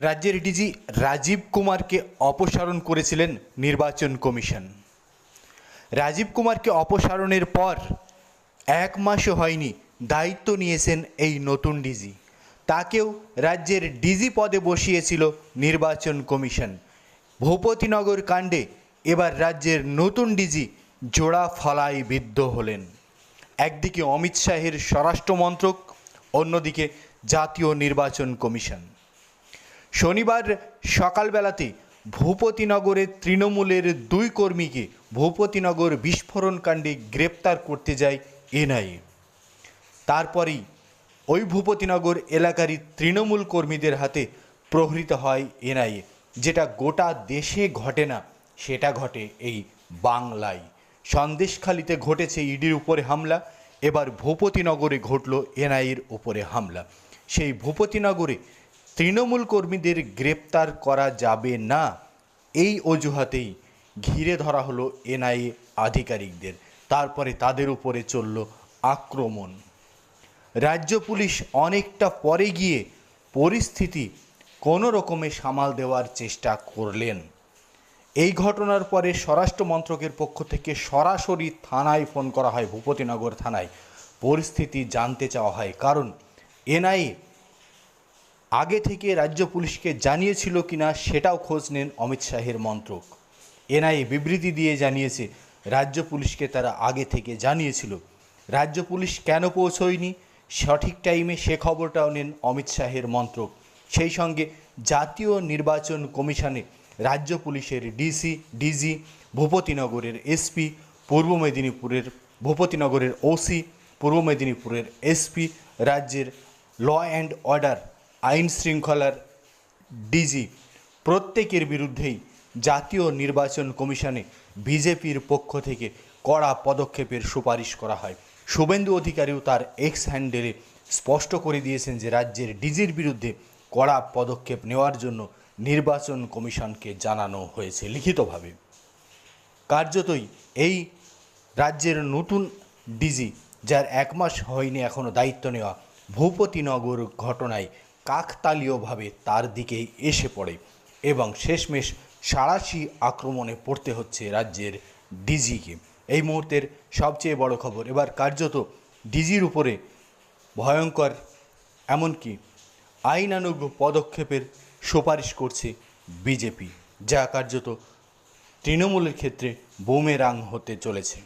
রাজ্যের ডিজি রাজীব কুমারকে অপসারণ করেছিলেন নির্বাচন কমিশন। রাজীব কুমারকে অপসারণের পর এক মাসও হয়নি দায়িত্ব নিয়েছেন এই নতুন ডিজি। তাকেও রাজ্যের ডিজি পদে বসিয়েছিল নির্বাচন কমিশন। ভূপতিনগর কাণ্ডে এবার রাজ্যের নতুন ডিজি জোড়া ফলায় বিদ্ধ হলেন। একদিকে অমিত শাহের স্বরাষ্ট্রমন্ত্রক, অন্যদিকে জাতীয় নির্বাচন কমিশন। শনিবার সকালবেলাতে ভূপতিনগরের তৃণমূলের দুই কর্মীকে ভূপতিনগর বিস্ফোরণ কাণ্ডে গ্রেপ্তার করতে যায় এনআইএ তারপরেই ওই ভূপতিনগর এলাকারই তৃণমূল কর্মীদের হাতে প্রহৃত হয় এনআইএ যেটা গোটা দেশে ঘটে না, সেটা ঘটে এই বাংলায়। সন্দেশখালিতে ঘটেছে ইডির উপরে হামলা, এবার ভূপতিনগরে ঘটল এনআইএর উপরে হামলা। সেই ভূপতিনগরে তৃণমূল কর্মীদের গ্রেপ্তার করা যাবে না। এই অজুহাতেই ঘিরে ধরা হলো এনআইএ আধিকারিকদের। তারপরে তাদের উপরে চলল আক্রমণ। রাজ্য পুলিশ অনেকটা পরে গিয়ে পরিস্থিতি কোনো রকমে সামাল দেওয়ার চেষ্টা করলেন। এই ঘটনার পরে স্বরাষ্ট্র মন্ত্রকের পক্ষ থেকে সরাসরি থানায় ফোন করা হয়, ভূপতিনগর থানায়। পরিস্থিতি জানতে চাওয়া হয়, কারণ এনআইএ আগে থেকে রাজ্য পুলিশকে জানিয়েছিল কিনা সেটাও খোঁজ নেন অমিত শাহের মন্ত্রক। এনআইএ বিবৃতি দিয়ে জানিয়েছে, রাজ্য পুলিশকে তারা আগে থেকে জানিয়েছিল। রাজ্য পুলিশ কেন পৌঁছয়নি? সঠিক টাইমে সে খবরটাও নেন অমিত শাহের মন্ত্রক। সেই সঙ্গে জাতীয় নির্বাচন কমিশনে রাজ্য পুলিশের ডিসি, ডিজি, ভূপতিনগরের এসপি, পূর্ব মেদিনীপুরের, ভূপতিনগরের ওসি, পূর্ব মেদিনীপুরের এসপি, রাজ্যের ল অ্যান্ড অর্ডার আইন শৃঙ্খলার ডিজি প্রত্যেকের বিরুদ্ধেই জাতীয় নির্বাচন কমিশনে বিজেপির পক্ষ থেকে কড়া পদক্ষেপের সুপারিশ করা হয়। শুভেন্দু অধিকারীও তার এক্স হ্যান্ডেলে স্পষ্ট করে দিয়েছেন যে রাজ্যের ডিজির বিরুদ্ধে কড়া পদক্ষেপ নেওয়ার জন্য নির্বাচন কমিশনকে জানানো হয়েছে লিখিতভাবে। কার্যতই এই রাজ্যের নতুন ডিজি, যার এক মাস হয়নি এখনও দায়িত্ব নেওয়া ভূপতিনগর ঘটনায় কাকতালীয়ভাবে তার দিকেই এসে পড়ে এবং শেষমেশ সাঁড়াশি আক্রমণে পড়তে হচ্ছে রাজ্যের ডিজিকে। এই মুহূর্তের সবচেয়ে বড় খবর, এবার কার্যত ডিজির উপরে ভয়ঙ্কর, এমনকি আইনানুগ পদক্ষেপের সুপারিশ করছে বিজেপি, যা কার্যত তৃণমূলের ক্ষেত্রে বোমেরাং হতে চলেছে।